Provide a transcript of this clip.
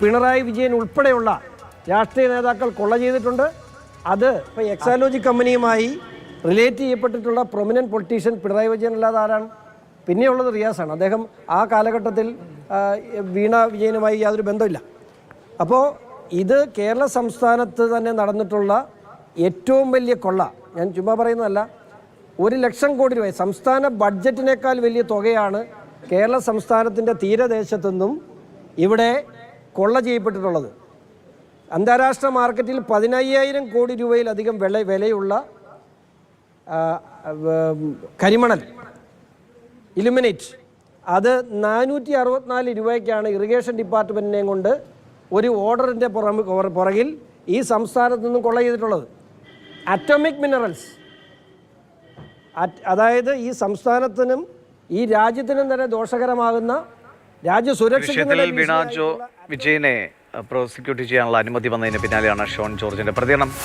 പിണറായി വിജയൻ ഉൾപ്പെടെയുള്ള രാഷ്ട്രീയ നേതാക്കൾ കൊള്ള ചെയ്തിട്ടുണ്ട്. അത് ഇപ്പോൾ എക്സാലോജി കമ്പനിയുമായി റിലേറ്റ് ചെയ്യപ്പെട്ടിട്ടുള്ള പ്രൊമിനന്റ് പൊളിറ്റീഷ്യൻ പിണറായി വിജയൻ അല്ലാതെ ആരാണ്? പിന്നെയുള്ളത് റിയാസാണ്. അദ്ദേഹം ആ കാലഘട്ടത്തിൽ വീണ വിജയനുമായി യാതൊരു ബന്ധമില്ല അപ്പോൾ ഇത് കേരള സംസ്ഥാനത്ത് തന്നെ നടന്നിട്ടുള്ള ഏറ്റവും വലിയ കൊള്ള ഞാൻ ചുമ്മാ പറയുന്നതല്ല ഒരു ലക്ഷം കോടി രൂപ സംസ്ഥാന ബഡ്ജറ്റിനേക്കാൾ വലിയ തുകയാണ് കേരള സംസ്ഥാനത്തിന്റെ തീരദേശത്തുനിന്നും ഇവിടെ കൊള്ള ചെയ്യപ്പെട്ടിട്ടുള്ളത്. അന്താരാഷ്ട്ര മാർക്കറ്റിൽ പതിനയ്യായിരം കോടി രൂപയിലധികം വില വിലയുള്ള കരിമണൽ ഇലുമിനേറ്റ്. അത് നാനൂറ്റി അറുപത്തിനാല് രൂപയ്ക്കാണ് ഇറിഗേഷൻ ഡിപ്പാർട്ട്മെന്റിനെയും കൊണ്ട് ഒരു ഓർഡറിന്റെ പുറമെ പുറകിൽ ഈ സംസ്ഥാനത്ത് നിന്നും കൊള്ള ചെയ്തിട്ടുള്ളത്. Atomic minerals. അതായത് ഈ സംസ്ഥാനത്തിനും ഈ രാജ്യത്തിനും തന്നെ ദോഷകരമാകുന്ന ഭീഷണിയായിട്ടുള്ള വിജയനെ പ്രോസിക്യൂട്ട് ചെയ്യാനുള്ള അനുമതി വന്നതിന് പിന്നാലെയാണ് ഷോൺ ജോർജിന്റെ പ്രതികരണം.